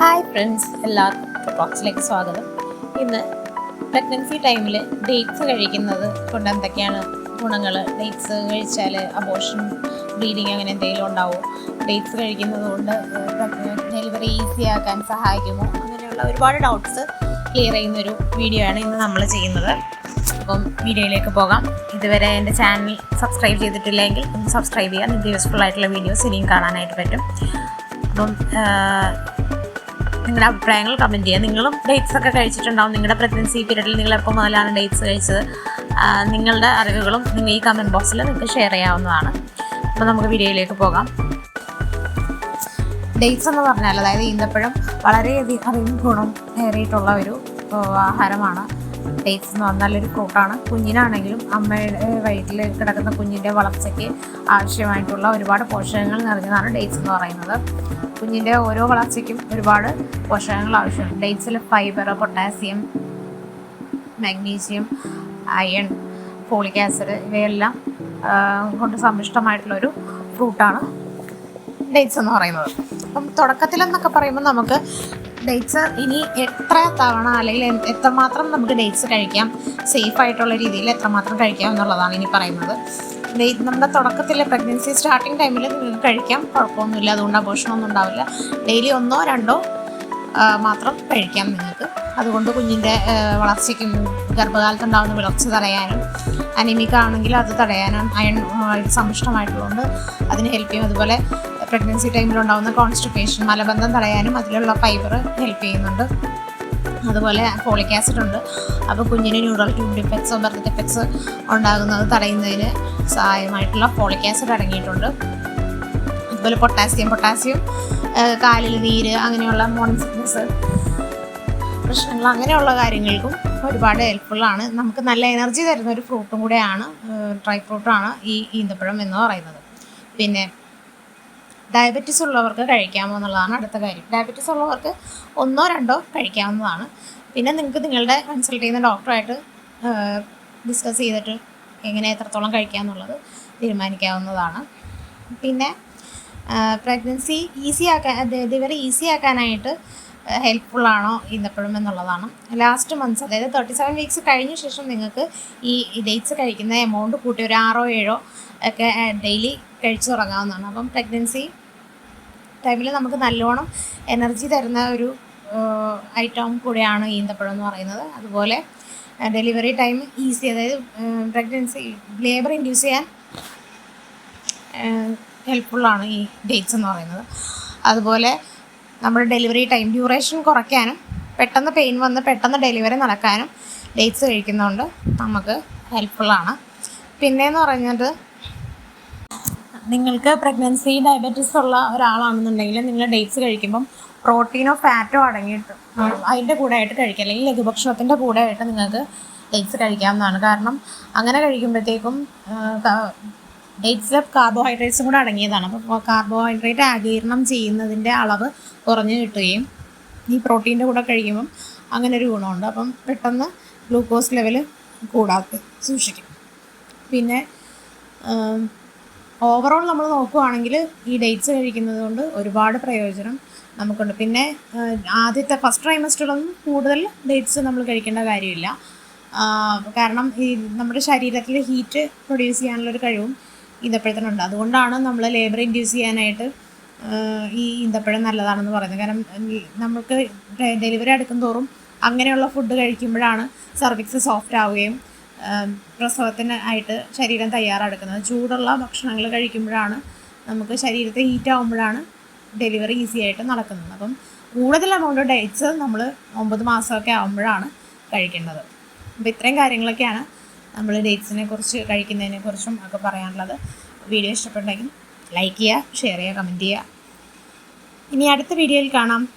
Hi friends എല്ലാവർക്കും ബോക്സിലേക്ക് സ്വാഗതം. ഇന്ന് പ്രഗ്നൻസി ടൈമിൽ ഡേറ്റ്സ് കഴിക്കുന്നത് കൊണ്ട് എന്തൊക്കെയാണ് ഗുണങ്ങൾ ഡേറ്റ്സ് കഴിച്ചാൽ അബോഷൻ ബ്ലീഡിങ് അങ്ങനെ എന്തെങ്കിലും ഉണ്ടാവുമോ ഡേറ്റ്സ് കഴിക്കുന്നത് കൊണ്ട് ഡെലിവറി ഈസി ആക്കാൻ സഹായിക്കുമോ? അങ്ങനെയുള്ള ഒരുപാട് ഡൗട്ട്സ് ക്ലിയർ ചെയ്യുന്ന ഒരു വീഡിയോ ആണ് ഇന്ന് നമ്മൾ ചെയ്യുന്നത്. അപ്പം വീഡിയോയിലേക്ക് പോകാം. ഇതുവരെ എന്റെ ചാനൽ സബ്സ്ക്രൈബ് ചെയ്തിട്ടില്ലെങ്കിൽ ഒന്ന് സബ്സ്ക്രൈബ് ചെയ്യാം നിങ്ങൾക്ക് യൂസ്ഫുൾ ആയിട്ടുള്ള വീഡിയോസ് ഇനിയും കാണാനായിട്ട് പറ്റും. അപ്പം നിങ്ങളുടെ അഭിപ്രായങ്ങൾ കമന്റ് ചെയ്യുക. നിങ്ങളും ഡേറ്റ്സ് ഒക്കെ കഴിച്ചിട്ടുണ്ടാവും. നിങ്ങളുടെ പ്രഗ്നൻസി പീരീഡിൽ നിങ്ങൾ എപ്പോൾ മുതലാണ് ഡേറ്റ്സ് കഴിച്ചത്. നിങ്ങളുടെ അറിവുകളും നിങ്ങൾ ഈ കമന്റ് ബോക്സിൽ നിങ്ങൾക്ക് ഷെയർ ചെയ്യാവുന്നതാണ്. അപ്പോൾ നമുക്ക് വീഡിയോയിലേക്ക് പോകാം. ഡേറ്റ്സ് എന്ന് പറഞ്ഞാൽ അതായത് ഈന്തപ്പഴം വളരെയധികം ഗുണം ഏറിയിട്ടുള്ള ഒരു ആഹാരമാണ്. ഡേറ്റ്സ് എന്ന് പറഞ്ഞാൽ ഒരു ഫ്രൂട്ടാണ് കുഞ്ഞിനാണെങ്കിലും അമ്മയുടെ വയറ്റിൽ കിടക്കുന്ന കുഞ്ഞിന്റെ വളർച്ചയ്ക്ക് ആവശ്യമായിട്ടുള്ള ഒരുപാട് പോഷകങ്ങൾ നിറഞ്ഞതാണ് ഡേറ്റ്സ് എന്ന് പറയുന്നത്. കുഞ്ഞിന്റെ ഓരോ വളർച്ചയ്ക്കും ഒരുപാട് പോഷകങ്ങൾ ആവശ്യമുണ്ട്. ഡേറ്റ്സിൽ fibre potassium magnesium iron folic acid ഇവയെല്ലാം കൊണ്ട് സമ്പുഷ്ടമായിട്ടുള്ളൊരു ഫ്രൂട്ടാണ് ഡേറ്റ്സ് എന്ന് പറയുന്നത്. അപ്പം തുടക്കത്തിലെന്നൊക്കെ പറയുമ്പോൾ നമുക്ക് ഡേറ്റ്സ് ഇനി എത്ര തവണ അല്ലെങ്കിൽ എത്രമാത്രം നമുക്ക് ഡേറ്റ്സ് കഴിക്കാം? സേഫ് ആയിട്ടുള്ള രീതിയിൽ എത്രമാത്രം കഴിക്കാം എന്നുള്ളതാണ് ഇനി പറയുന്നത്. നമ്മുടെ തുടക്കത്തിലെ പ്രഗ്നൻസി സ്റ്റാർട്ടിങ് ടൈമിൽ നിങ്ങൾക്ക് കഴിക്കാം. കുഴപ്പമൊന്നുമില്ല. അതുകൊണ്ട് അപോഷണമൊന്നും ഉണ്ടാവില്ല. ഡെയിലി ഒന്നോ രണ്ടോ മാത്രം കഴിക്കാം നിങ്ങൾക്ക്. അതുകൊണ്ട് കുഞ്ഞിന്റെ വളർച്ചയ്ക്കും ഗർഭകാലത്ത് ഉണ്ടാകുന്ന വിളർച്ച തടയാനും അനിമിക്ക ആണെങ്കിൽ അത് തടയാനും അയൺ സമ്പുഷ്ടമായിട്ടുള്ളതുകൊണ്ട് അതിന് ഹെൽപ്പ് ചെയ്യും. അതുപോലെ പ്രഗ്നൻസി ടൈമിൽ ഉണ്ടാകുന്ന കോൺസ്റ്റിപ്പേഷൻ മലബന്ധം തടയാനും അതിലുള്ള ഫൈബർ ഹെൽപ്പ് ചെയ്യുന്നുണ്ട്. അതുപോലെ ഫോളിക് ആസിഡ് ഉണ്ട്. അപ്പോൾ കുഞ്ഞിന് ന്യൂറൽ ട്യൂബ് ഡിഫക്ട്സോ ബർത്ത് ഡിഫെക്ട്സ് ഉണ്ടാകുന്നത് തടയുന്നതിന് സഹായമായിട്ടുള്ള ഫോളിക് ആസിഡ് അടങ്ങിയിട്ടുണ്ട്. അതുപോലെ പൊട്ടാസ്യം പൊട്ടാസ്യം കാലിൽ നീര് അങ്ങനെയുള്ള മോർണിംഗ് സിക്നസ് പ്രശ്നങ്ങൾ അങ്ങനെയുള്ള കാര്യങ്ങൾക്കും ഒരുപാട് ഹെൽപ്ഫുള്ളാണ് നമുക്ക് നല്ല എനർജി തരുന്ന ഒരു ഫ്രൂട്ടും കൂടെയാണ് ഡ്രൈ ഫ്രൂട്ടാണ് ഈ ഈന്തപ്പഴം എന്ന് പറയുന്നത്. പിന്നെ ഡയബറ്റീസ് ഉള്ളവർക്ക് കഴിക്കാമോ എന്നുള്ളതാണ് അടുത്ത കാര്യം. ഡയബറ്റിസ് ഉള്ളവർക്ക് ഒന്നോ രണ്ടോ കഴിക്കാവുന്നതാണ്. പിന്നെ നിങ്ങൾക്ക് നിങ്ങളുടെ കൺസൾട്ട് ചെയ്യുന്ന ഡോക്ടറായിട്ട് ഡിസ്കസ് ചെയ്തിട്ട് എങ്ങനെ എത്രത്തോളം കഴിക്കാമെന്നുള്ളത് തീരുമാനിക്കാവുന്നതാണ്. പിന്നെ പ്രഗ്നൻസി ഈസി ആക്കാൻ ഡെലിവറി ഈസി ആക്കാനായിട്ട് ഹെൽപ്ഫുള്ളാണോ ഇന്നപ്പോഴും എന്നുള്ളതാണ്. ലാസ്റ്റ് മന്ത്സ് അതായത് തേർട്ടി സെവൻ വീക്സ് കഴിഞ്ഞ ശേഷം നിങ്ങൾക്ക് ഈ ഡേറ്റ്സ് കഴിക്കുന്ന എമൗണ്ട് കൂട്ടി ഒരു ആറോ ഏഴോ ഒക്കെ ഡെയിലി കഴിച്ചു തുടങ്ങാവുന്നതാണ്. അപ്പം പ്രഗ്നൻസി ടൈമിൽ നമുക്ക് നല്ലോണം എനർജി തരുന്ന ഒരു ഐറ്റം കൂടെയാണ് ഈന്തപ്പഴം എന്ന് പറയുന്നത്. അതുപോലെ ഡെലിവറി ടൈം ഈസി അതായത് പ്രഗ്നൻസി ലേബർ ഇൻഡ്യൂസ് ചെയ്യാൻ ഹെൽപ്ഫുള്ളാണ് ഈ ഡേറ്റ്സ് എന്ന് പറയുന്നത്. അതുപോലെ നമ്മുടെ ഡെലിവറി ടൈം ഡ്യൂറേഷൻ കുറയ്ക്കാനും പെട്ടെന്ന് പെയിൻ വന്ന് പെട്ടെന്ന് ഡെലിവറി നടക്കാനും ഡേറ്റ്സ് കഴിക്കുന്നതുകൊണ്ട് നമുക്ക് ഹെൽപ്ഫുള്ളാണ് പിന്നെയെന്ന് പറഞ്ഞത് നിങ്ങൾക്ക് പ്രഗ്നൻസി ഡയബറ്റീസ് ഉള്ള ഒരാളാണെന്നുണ്ടെങ്കിൽ നിങ്ങൾ ഡേറ്റ്സ് കഴിക്കുമ്പം പ്രോട്ടീനോ ഫാറ്റോ അടങ്ങിയിട്ട് അതിന്റെ കൂടെ ആയിട്ട് കഴിക്കുക. അല്ലെങ്കിൽ ലഘുഭക്ഷണത്തിന്റെ കൂടെ ആയിട്ട് നിങ്ങൾക്ക് ഡേറ്റ്സ് കഴിക്കാവുന്നതാണ്. കാരണം അങ്ങനെ കഴിക്കുമ്പോഴത്തേക്കും ഡേറ്റ്സിൽ കാർബോഹൈഡ്രേറ്റ്സും കൂടെ അടങ്ങിയതാണ്. അപ്പോൾ കാർബോഹൈഡ്രേറ്റ് ആഗീരണം ചെയ്യുന്നതിന്റെ അളവ് കുറഞ്ഞു കിട്ടുകയും ഈ പ്രോട്ടീന്റെ കൂടെ കഴിക്കുമ്പം അങ്ങനെ ഒരു ഗുണമുണ്ട്. അപ്പം പെട്ടെന്ന് ഗ്ലൂക്കോസ് ലെവൽ കൂടാതെ സൂക്ഷിക്കും. പിന്നെ ഓവറോൾ നമ്മൾ നോക്കുവാണെങ്കിൽ ഈ ഡേറ്റ്സ് കഴിക്കുന്നത് കൊണ്ട് ഒരുപാട് പ്രയോജനം നമുക്കുണ്ട്. പിന്നെ ആദ്യത്തെ ഫസ്റ്റ് ട്രൈമസ്റ്ററിലൊന്നും കൂടുതൽ ഡേറ്റ്സ് നമ്മൾ കഴിക്കേണ്ട കാര്യമില്ല. കാരണം ഈ നമ്മുടെ ശരീരത്തിൽ ഹീറ്റ് പ്രൊഡ്യൂസ് ചെയ്യാനുള്ളൊരു കഴിവും ഈന്തപ്പഴത്തിനുണ്ട്. അതുകൊണ്ടാണ് നമ്മൾ ലേബർ ഇൻഡ്യൂസ് ചെയ്യാനായിട്ട് ഈ ഈന്തപ്പഴം നല്ലതാണെന്ന് പറയുന്നത്. കാരണം നമുക്ക് ഡെലിവറി അടുക്കും തോറും അങ്ങനെയുള്ള ഫുഡ് കഴിക്കുമ്പോഴാണ് സർവിക്സ് സോഫ്റ്റ് ആവുകയും പ്രസവത്തിന് ആയിട്ട് ശരീരം തയ്യാറെടുക്കുന്നത്. ചൂടുള്ള ഭക്ഷണങ്ങൾ കഴിക്കുമ്പോഴാണ് നമുക്ക് ശരീരത്തെ ഹീറ്റ് ആകുമ്പോഴാണ് ഡെലിവറി ഈസി ആയിട്ട് നടക്കുന്നത്. അപ്പം കൂടുതൽ എമൗണ്ട് ഡേറ്റ്സ് നമ്മൾ ഒമ്പത് മാസമൊക്കെ ആകുമ്പോഴാണ് കഴിക്കേണ്ടത്. അപ്പോൾ ഇത്രയും കാര്യങ്ങളൊക്കെയാണ് നമ്മൾ ഡേറ്റ്സിനെ കുറിച്ച് കഴിക്കുന്നതിനെ കുറിച്ചും ഒക്കെ പറയാനുള്ളത്. വീഡിയോ ഇഷ്ടപ്പെട്ടെങ്കിൽ ലൈക്ക് ചെയ്യുക ഷെയർ ചെയ്യുക കമന്റ് ചെയ്യുക. ഇനി അടുത്ത വീഡിയോയിൽ കാണാം.